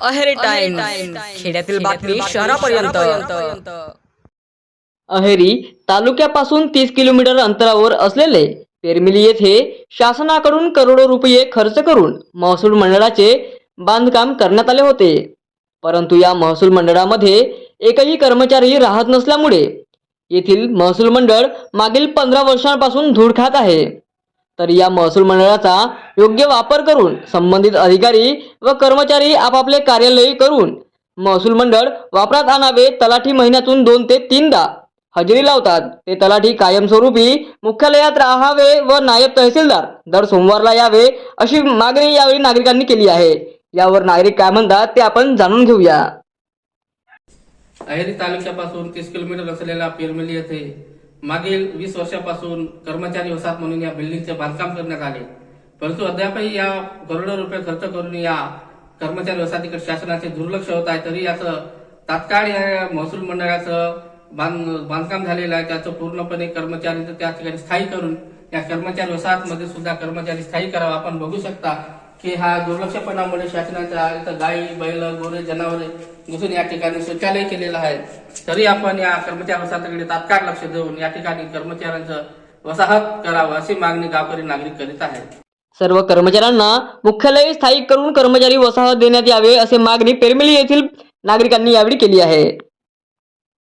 Aheri time खेड्यातील बातमी शहरापर्यंत. अहेरी तालुक्यापासून तीस किलोमीटर अंतरावर असलेले पेरमिली येथे शासनाकडून करोडो रुपये खर्च करून महसूल मंडळाचे बांधकाम करण्यात आले होते. परंतु या महसूल मंडळामध्ये एकही कर्मचारी राहत नसल्यामुळे येथील महसूल मंडळ मागील पंधरा वर्षांपासून धूळ खात आहे. तर या महसूल मंडळाचा योग्य वापर करून संबंधित अधिकारी व कर्मचारी आपापले कार्यालय करून महसूल मंडळ वापरात आणावे तलाठी महिन्यातून दोन ते तीनदा हजेरी लावतात. ते तलाठी कायमस्वरूपी मुख्यालयात राहावे व नायब तहसीलदार दर सोमवारला यावे अशी मागणी यावेळी नागरिकांनी केली आहे. यावर नागरिक काय म्हणतात ते आपण जाणून घेऊया. अहेरी तालुक्यापासून तीस किलोमीटर असलेल्या पेरमली येथे मागील वीस वर्षापासून कर्मचारी वसाहत म्हणून या बिल्डिंगचे बांधकाम करण्यात आले. परंतु अद्यापही या करोडो रुपये खर्च करून या कर्मचारी वसाहतीकडे शासनाचे दुर्लक्ष होत आहे तरी याचं तात्काळ या महसूल मंडळाचं बांध बांधकाम झालेलं आहे. त्याचं पूर्णपणे कर्मचारी त्या ठिकाणी स्थायी करून या कर्मचारी वसाहतमध्ये सुद्धा कर्मचारी स्थायी करावा आपण बघू शकता. की हा दुर्लक्षपणामुळे शासनाच्या इथं गायी बैल गोरे जनावरे घुसून या ठिकाणी शौचालय केलेलं आहे. तरी आपण या कर्मचारी वसाहतीकडे तात्काळ लक्ष देऊन या ठिकाणी कर्मचाऱ्यांचं वसाहत करावं अशी मागणी गावकरी नागरिक करीत आहेत. सर्व कर्मचाऱ्यांना मुख्यालय स्थायिक करून कर्मचारी वसाहत देण्यात यावे असे मागणी पेरमिली येथील नागरिकांनी यावेळी केली आहे.